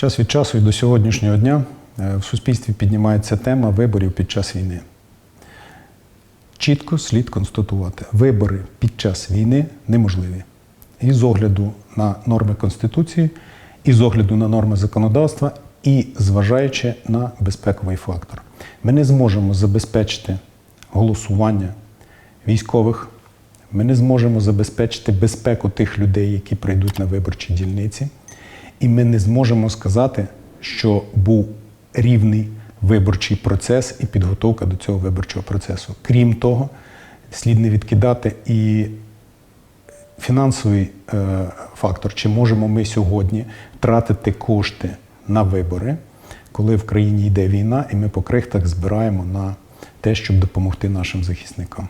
Час від часу і до сьогоднішнього дня е, в суспільстві піднімається тема виборів під час війни. Чітко слід констатувати, вибори під час війни неможливі. І з огляду на норми Конституції, і з огляду на норми законодавства, і зважаючи на безпековий фактор. Ми не зможемо забезпечити голосування військових, ми не зможемо забезпечити безпеку тих людей, які прийдуть на виборчі дільниці, і ми не зможемо сказати, що був рівний виборчий процес і підготовка до цього виборчого процесу. Крім того, слід не відкидати і фінансовий е, фактор, чи можемо ми сьогодні тратити кошти на вибори, коли в країні йде війна, і ми по крихтах збираємо на те, щоб допомогти нашим захисникам.